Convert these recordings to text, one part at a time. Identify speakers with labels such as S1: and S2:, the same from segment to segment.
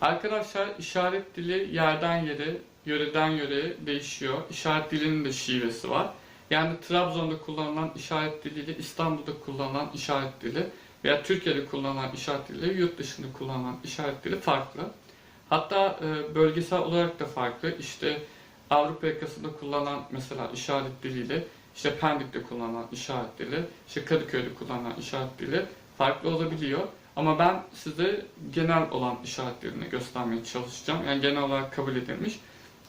S1: arkadaşlar işaret dili yerden yere, yöreden yöreye değişiyor. İşaret dilinin de şivesi var. Yani Trabzon'da kullanılan işaret diliyle İstanbul'da kullanılan işaret dili veya Türkiye'de kullanılan işaret dili yurt dışında kullanılan işaret dili farklı. Hatta e, bölgesel olarak da farklı. İşte Avrupa yakasında kullanılan mesela işaret diliyle işte Pendik'te kullanılan işaret dili, işte Kadıköy'de kullanılan işaret dili farklı olabiliyor. Ama ben size genel olan işaret dilini göstermeye çalışacağım. Yani genel olarak kabul edilmiş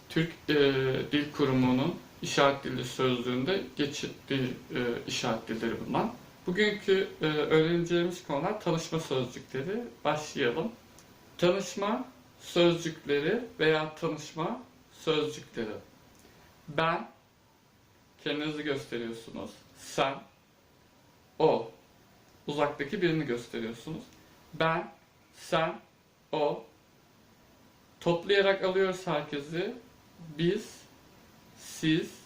S1: Türk e, Dil Kurumu'nun işaret dili sözlüğünde geçitli e, işaret dilleri bunlar. Bugünkü e, öğreneceğimiz konular tanışma sözcükleri. Başlayalım. Tanışma sözcükleri veya tanışma sözcükleri. Ben, kendinizi gösteriyorsunuz. Sen, o, uzaktaki birini gösteriyorsunuz. Ben, sen, o. Toplayarak alıyoruz herkesi. Biz, siz,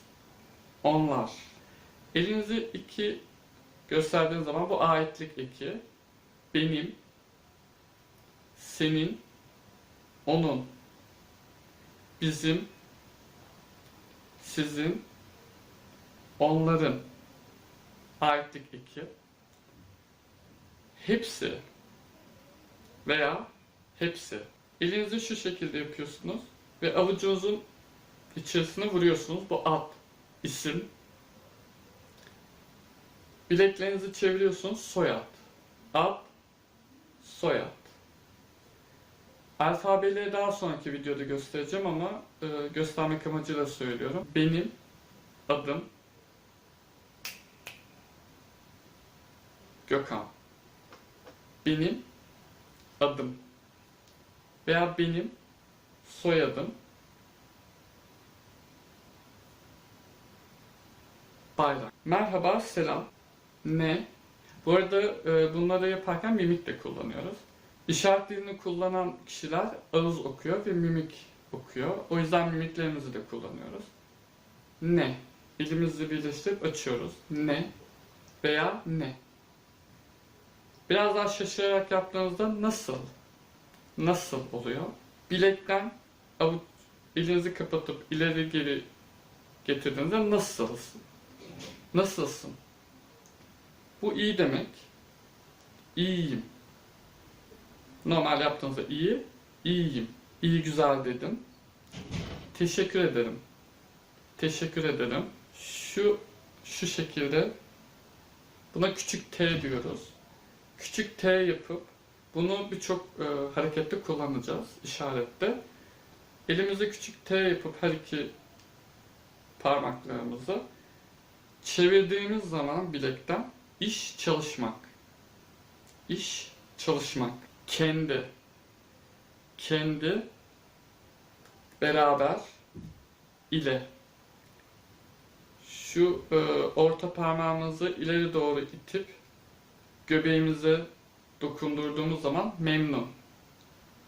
S1: onlar. Elinizi iki gösterdiğiniz zaman bu aitlik eki. Benim, senin, onun, bizim, sizin, onların aitlik eki. Hepsi veya hepsi. Elinizi şu şekilde yapıyorsunuz ve avucunuzun içerisine vuruyorsunuz. Bu ad, isim. Bileklerinizi çeviriyorsunuz. Soyad. Ad, soyad. Alfabeleri daha sonraki videoda göstereceğim ama e, göstermek amacıyla söylüyorum. Benim adım Gökhan. Benim adım veya benim soyadım Bayrak. Merhaba, selam. Ne? Bu arada e, bunları yaparken mimik de kullanıyoruz. İşaret dilini kullanan kişiler ağız okuyor ve mimik okuyor. O yüzden mimiklerimizi de kullanıyoruz. Ne? Elimizi birleştirip açıyoruz. Ne? Veya ne? Biraz daha şaşırarak yaptığınızda nasıl? Nasıl oluyor? Bilekten avuç, elinizi kapatıp ileri geri getirdiğinizde nasılsın? Nasılsın? Bu iyi demek. İyiyim. Normal yaptığınızda iyi, iyiyim. İyi güzel dedim. Teşekkür ederim. Teşekkür ederim. Şu şu şekilde buna küçük T diyoruz. Küçük T yapıp bunu birçok e, harekette kullanacağız işarette. Elimize küçük T yapıp her iki parmaklarımızı çevirdiğimiz zaman bilekten iş çalışmak. İş çalışmak. Kendi. Kendi beraber ile şu e, orta parmağımızı ileri doğru itip göbeğimize dokundurduğumuz zaman memnun.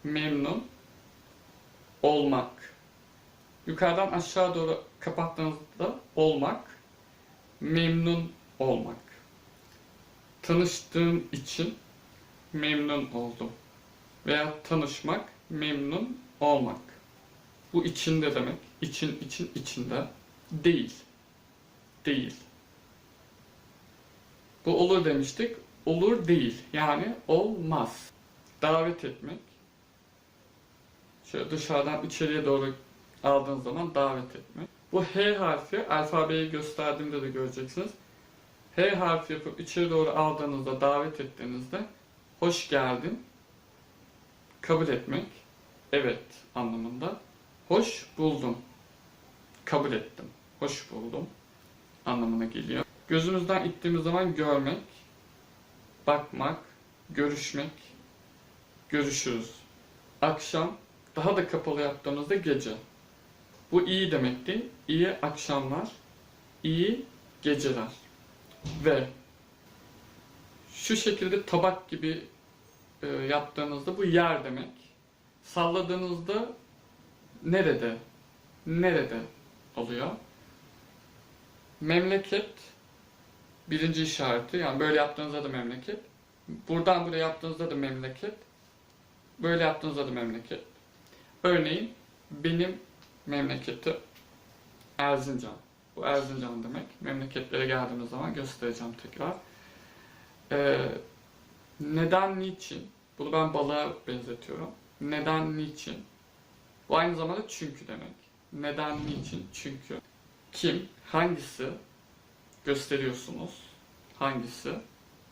S1: Memnun olmak. Yukarıdan aşağı doğru kapattığınızda olmak, memnun olmak. Tanıştığım için memnun oldum. Veya tanışmak, memnun olmak. Bu içinde demek. İçin, için, içinde. Değil. Değil. Bu olur demiştik. Olur değil. Yani olmaz. Davet etmek. Şöyle dışarıdan içeriye doğru aldığınız zaman davet etmek. Bu H harfi alfabeyi gösterdiğimde de göreceksiniz. H harfi yapıp içeri doğru aldığınızda, davet ettiğinizde hoş geldin, kabul etmek, evet anlamında. Hoş buldum, kabul ettim, hoş buldum anlamına geliyor. Gözümüzden ittiğimiz zaman görmek, bakmak, görüşmek, görüşürüz. Akşam, daha da kapalı yaptığımızda gece. Bu iyi demekti. İyi akşamlar, iyi geceler. Ve şu şekilde tabak gibi e, yaptığınızda bu yer demek. Salladığınızda nerede? Nerede oluyor? Memleket birinci işareti. Yani böyle yaptığınızda da memleket. Buradan buraya yaptığınızda da memleket. Böyle yaptığınızda da memleket. Örneğin benim memleketim Erzincan. Bu Erzincan demek. Memleketlere geldiğimiz zaman göstereceğim tekrar. Ee, neden, niçin? Bunu ben balığa benzetiyorum. Neden, niçin? Bu aynı zamanda çünkü demek. Neden, niçin? Çünkü. Kim, hangisi gösteriyorsunuz? Hangisi?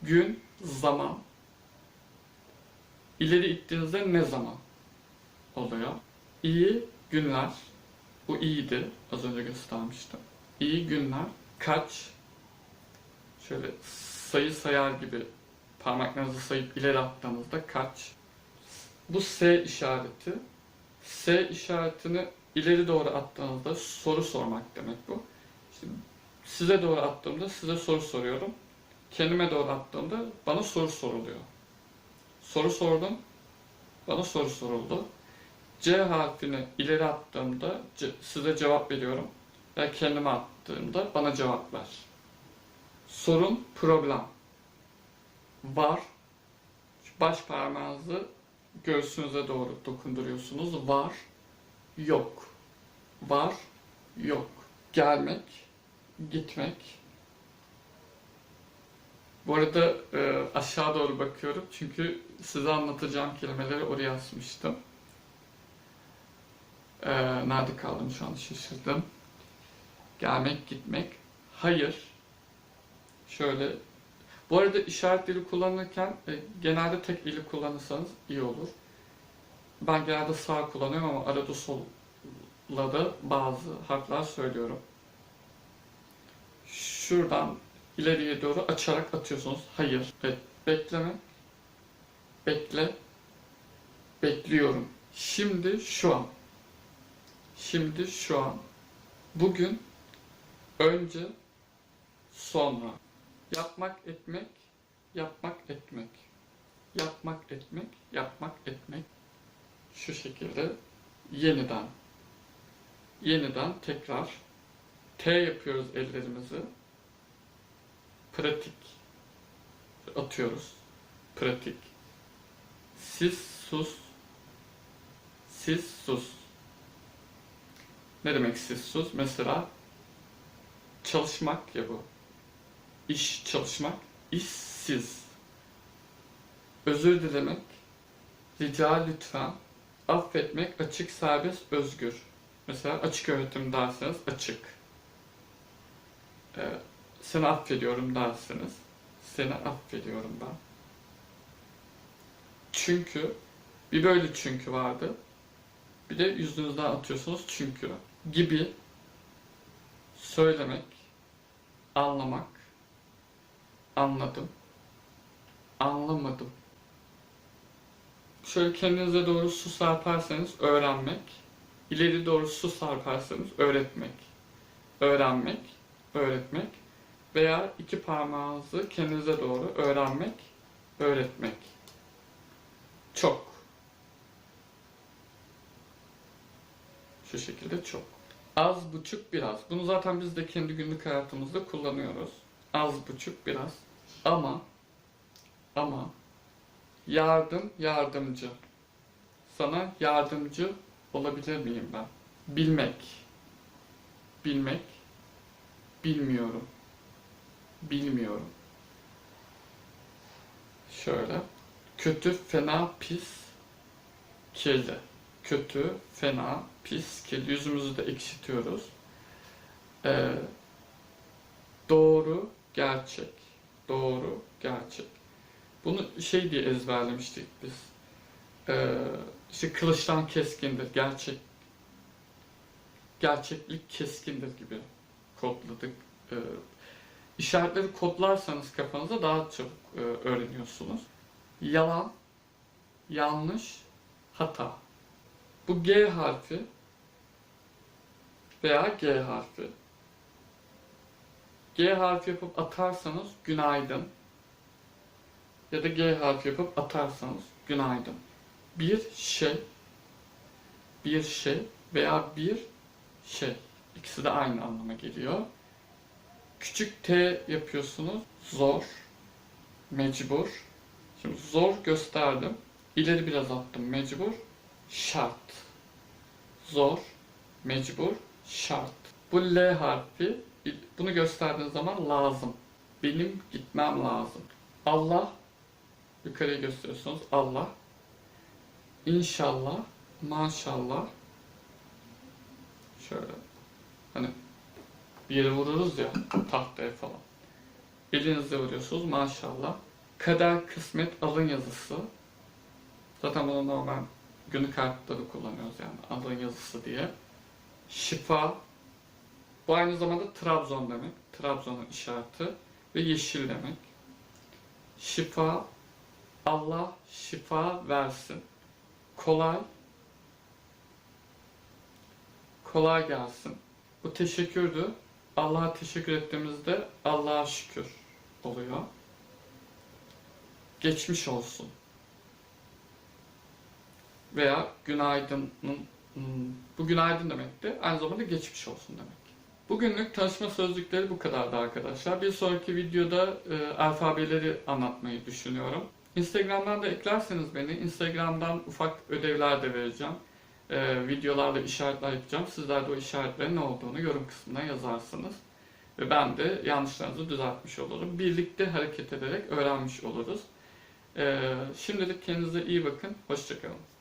S1: Gün, zaman. İleri ittiğinizde ne zaman oluyor? İyi günler. Bu iyiydi. Az önce göstermiştim. İyi günler. Kaç? Şöyle sayı sayar gibi parmaklarınızı sayıp ileri attığınızda kaç? Bu S işareti. S işaretini ileri doğru attığınızda soru sormak demek bu. İşte size doğru attığımda size soru soruyorum. Kendime doğru attığımda bana soru soruluyor. Soru sordum. Bana soru soruldu. C harfini ileri attığımda size cevap veriyorum. Ve kendime attığımda bana cevap ver. Sorun, problem. Var. Baş parmağınızı göğsünüze doğru dokunduruyorsunuz. Var, yok. Var, yok. Gelmek, gitmek. Bu arada e, aşağı doğru bakıyorum çünkü size anlatacağım kelimeleri oraya asmıştım. E, nerede kaldım şu an şaşırdım. Gelmek, gitmek. Hayır. Şöyle. Bu arada işaret dili kullanırken e, genelde tek eli kullanırsanız iyi olur. Ben genelde sağ kullanıyorum ama arada solla da bazı harfler söylüyorum. Şuradan ileriye doğru açarak atıyorsunuz. Hayır. Evet. Bekleme. Bekle. Bekliyorum. Şimdi şu an. Şimdi şu an. Bugün. Önce. Sonra. Yapmak etmek. Yapmak etmek. Yapmak etmek. Yapmak etmek. Şu şekilde. Yeniden. Yeniden tekrar. T yapıyoruz ellerimizi pratik atıyoruz. Pratik. Siz sus. Siz sus. Ne demek siz sus? Mesela çalışmak ya bu. İş çalışmak. işsiz. Özür dilemek. Rica lütfen. Affetmek açık, serbest, özgür. Mesela açık öğretim derseniz açık. Ee, seni affediyorum dersiniz. Seni affediyorum ben. Çünkü bir böyle çünkü vardı. Bir de yüzünüzden atıyorsunuz çünkü gibi söylemek, anlamak, anladım, anlamadım. Şöyle kendinize doğru su sarparsanız öğrenmek, ileri doğru su sarparsanız öğretmek, öğrenmek, öğretmek veya iki parmağınızı kendinize doğru öğrenmek, öğretmek. Çok. Şu şekilde çok. Az, buçuk, biraz. Bunu zaten biz de kendi günlük hayatımızda kullanıyoruz. Az, buçuk, biraz. Ama, ama, yardım, yardımcı. Sana yardımcı olabilir miyim ben? Bilmek. Bilmek. Bilmiyorum bilmiyorum. Şöyle. Kötü, fena, pis, kirli. Kötü, fena, pis, kirli. Yüzümüzü de ekşitiyoruz. Ee, doğru, gerçek. Doğru, gerçek. Bunu şey diye ezberlemiştik biz. Ee, işte kılıçtan keskindir, gerçek. Gerçeklik keskindir gibi kodladık. Ee, işaretleri kodlarsanız kafanıza daha çabuk e, öğreniyorsunuz. Yalan, yanlış, hata. Bu G harfi veya G harfi. G harfi yapıp atarsanız günaydın. Ya da G harfi yapıp atarsanız günaydın. Bir şey, bir şey veya bir şey. İkisi de aynı anlama geliyor. Küçük T yapıyorsunuz. Zor. Mecbur. Şimdi zor gösterdim. İleri biraz attım. Mecbur. Şart. zor, mecbur, şart. Bu L harfi bunu gösterdiğin zaman lazım. Benim gitmem lazım. Allah yukarıya gösteriyorsunuz. Allah. İnşallah, maşallah. Şöyle. Hani bir yere vururuz ya tahtaya falan. Elinizle vuruyorsunuz maşallah. Kader, kısmet, alın yazısı. Zaten bunu normal günlük hayatta da kullanıyoruz yani alın yazısı diye. Şifa. Bu aynı zamanda Trabzon demek. Trabzon'un işareti ve yeşil demek. Şifa. Allah şifa versin. Kolay. Kolay gelsin. Bu teşekkürdü. Allah'a teşekkür ettiğimizde Allah'a şükür oluyor. Geçmiş olsun. Veya günaydın'ın bu günaydın demekti. Aynı zamanda geçmiş olsun demek. Bugünlük tanışma sözlükleri bu kadardı arkadaşlar. Bir sonraki videoda e, alfabeleri anlatmayı düşünüyorum. Instagram'dan da eklerseniz beni, Instagram'dan ufak ödevler de vereceğim. E, videolarla işaretler yapacağım. Sizler de o işaretlerin ne olduğunu yorum kısmına yazarsınız. Ve ben de yanlışlarınızı düzeltmiş olurum. Birlikte hareket ederek öğrenmiş oluruz. E, şimdilik kendinize iyi bakın. Hoşçakalın.